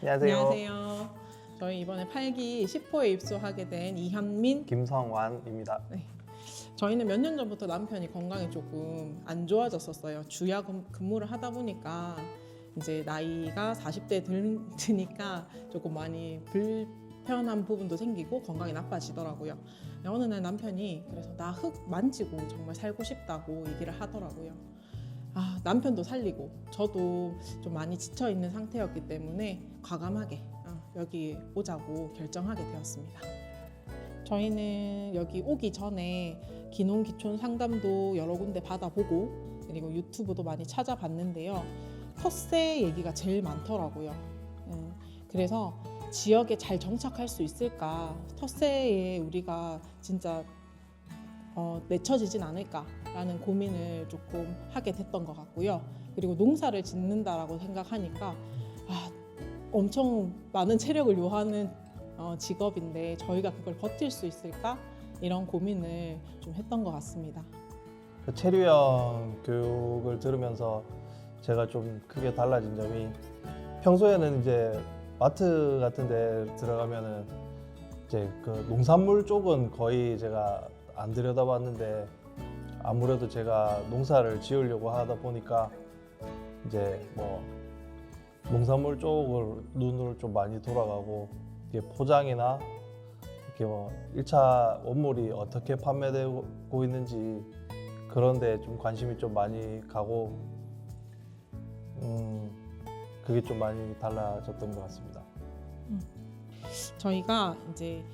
안녕하세요. 안녕하세요. 저희 이번에 8기 10호에 입소하게 된 이현민. 김성완입니다. 저희는 몇 년 전부터 남편이 건강이 조금 안 좋아졌었어요. 주야 근- 근무를 하다 보니까 이제 나이가 40대 들, 드니까 조금 많이 불편한 부분도 생기고 건강이 나빠지더라고요. 어느 날 남편이 그래서 나 흙 만지고 정말 살고 싶다고 얘기를 하더라고요. 아, 남편도 살리고 저도 좀 많이 지쳐 있는 상태였기 때문에 과감하게 어, 여기 오자고 결정하게 되었습니다. 저희는 여기 오기 전에 기농 기촌 상담도 여러 군데 받아보고 그리고 유튜브도 많이 찾아봤는데요. 텃세 얘기가 제일 많더라고요. 음, 그래서 지역에 잘 정착할 수 있을까? 텃세에 우리가 진짜 어, 내쳐지진 않을까라는 고민을 조금 하게 됐던 것 같고요. 그리고 농사를 짓는다라고 생각하니까 아, 엄청 많은 체력을 요하는 어, 직업인데 저희가 그걸 버틸 수 있을까 이런 고민을 좀 했던 것 같습니다. 그 체류형 교육을 들으면서 제가 좀 크게 달라진 점이 평소에는 이제 마트 같은 데 들어가면은 이제 그 농산물 쪽은 거의 제가 안 들여다봤는데 아무래도 제가 농사를 지으려고 하다 보니까 이제 뭐 농산물 쪽을 눈으로 좀 많이 돌아가고 이게 포장이나 이렇게 뭐 1차 원물이 어떻게 판매되고 있는지 그런데 좀 관심이 좀 많이 가고 음 그게 좀 많이 달라졌던 것 같습니다. 저희가 이제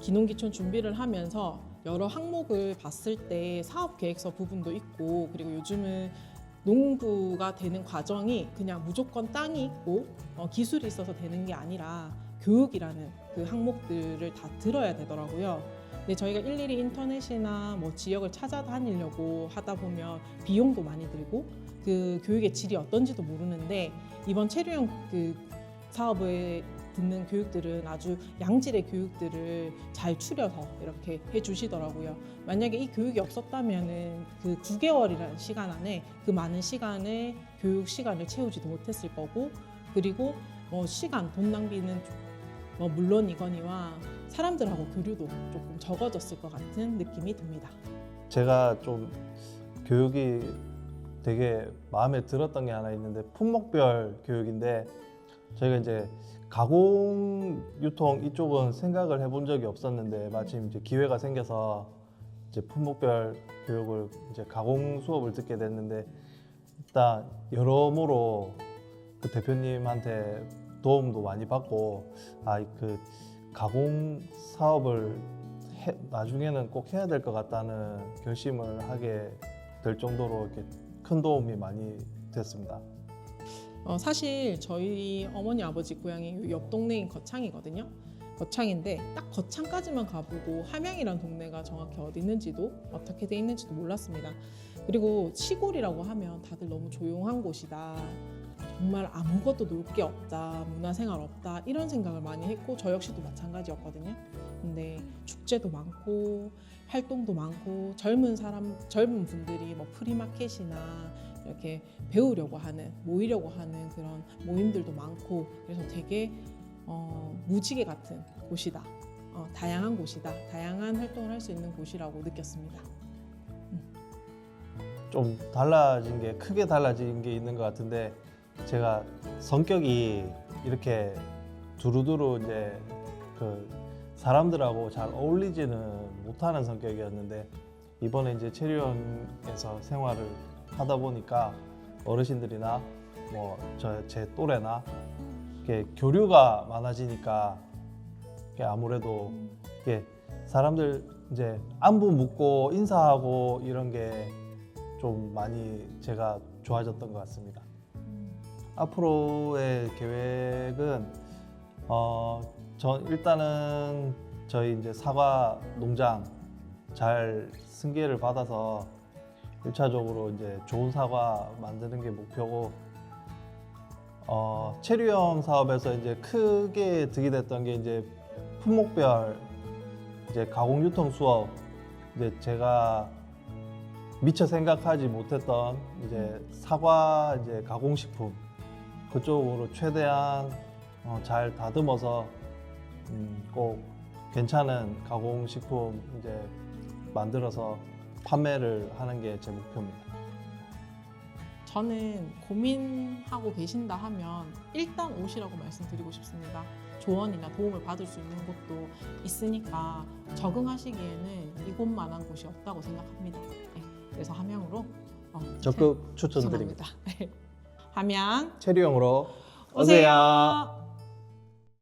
기농기촌 준비를 하면서 여러 항목을 봤을 때 사업 계획서 부분도 있고 그리고 요즘은 농부가 되는 과정이 그냥 무조건 땅이 있고 어, 기술이 있어서 되는 게 아니라 교육이라는 그 항목들을 다 들어야 되더라고요. 근데 저희가 일일이 인터넷이나 뭐 지역을 찾아다니려고 하다 보면 비용도 많이 들고 그 교육의 질이 어떤지도 모르는데 이번 체류형 그 사업에 듣는 교육들은 아주 양질의 교육들을 잘 추려서 이렇게 해주시더라고요. 만약에 이 교육이 없었다면은 그 9개월이라는 시간 안에 그 많은 시간을 교육 시간을 채우지도 못했을 거고 그리고 뭐 시간 돈 낭비는 뭐 물론 이거니와 사람들하고 교류도 조금 적어졌을 것 같은 느낌이 듭니다. 제가 좀 교육이 되게 마음에 들었던 게 하나 있는데 품목별 교육인데 저희가 이제 가공 유통 이쪽은 생각을 해본 적이 없었는데 마침 이제 기회가 생겨서 이제 품목별 교육을 이제 가공 수업을 듣게 됐는데 일단 여러모로 그 대표님한테 도움도 많이 받고 아 그 가공 사업을 해- 나중에는 꼭 해야 될 것 같다는 결심을 하게 될 정도로 이렇게 큰 도움이 많이 됐습니다. 어, 사실 저희 어머니 아버지 고향이 옆 동네인 거창이거든요. 거창인데 딱 거창까지만 가보고 함양이란 동네가 정확히 어디 있는지도 어떻게 돼 있는지도 몰랐습니다. 그리고 시골이라고 하면 다들 너무 조용한 곳이다. 정말 아무것도 놀 게 없다, 문화생활 없다 이런 생각을 많이 했고 저 역시도 마찬가지였거든요. 근데 축제도 많고 활동도 많고 젊은 사람 젊은 분들이 뭐 프리마켓이나 이렇게 배우려고 하는 모이려고 하는 그런 모임들도 많고 그래서 되게 어, 무지개 같은 곳이다. 어, 다양한 곳이다. 다양한 활동을 할 수 있는 곳이라고 느꼈습니다. 좀 달라진 게 크게 달라진 게 있는 것 같은데 제가 성격이 이렇게 두루두루 이제 그 사람들하고 잘 어울리지는 못하는 성격이었는데 이번에 이제 체류형에서 생활을 하다 보니까 어르신들이나 뭐 저 제 또래나 이렇게 교류가 많아지니까 이게 아무래도 이게 사람들 이제 안부 묻고 인사하고 이런 게 좀 많이 제가 좋아졌던 것 같습니다. 앞으로의 계획은 어, 전 일단은 저희 이제 사과 농장 잘 승계를 받아서 1차적으로 이제 좋은 사과 만드는 게 목표고 어, 체류형 사업에서 이제 크게 득이 됐던 게 이제 품목별 이제 가공 유통 수업 이제 제가 미처 생각하지 못했던 이제 사과 이제 가공식품 그쪽으로 최대한 어, 잘 다듬어서 음, 꼭 괜찮은 가공식품 이제 만들어서 판매를 하는 게 제 목표입니다. 저는 고민하고 계신다 하면 일단 오시라고 말씀드리고 싶습니다. 조언이나 도움을 받을 수 있는 곳도 있으니까 적응하시기에는 이곳만한 곳이 없다고 생각합니다. 네, 그래서 함양으로 어, 적극 추천드립니다. 추천합니다. 함양 체류형으로 오세요.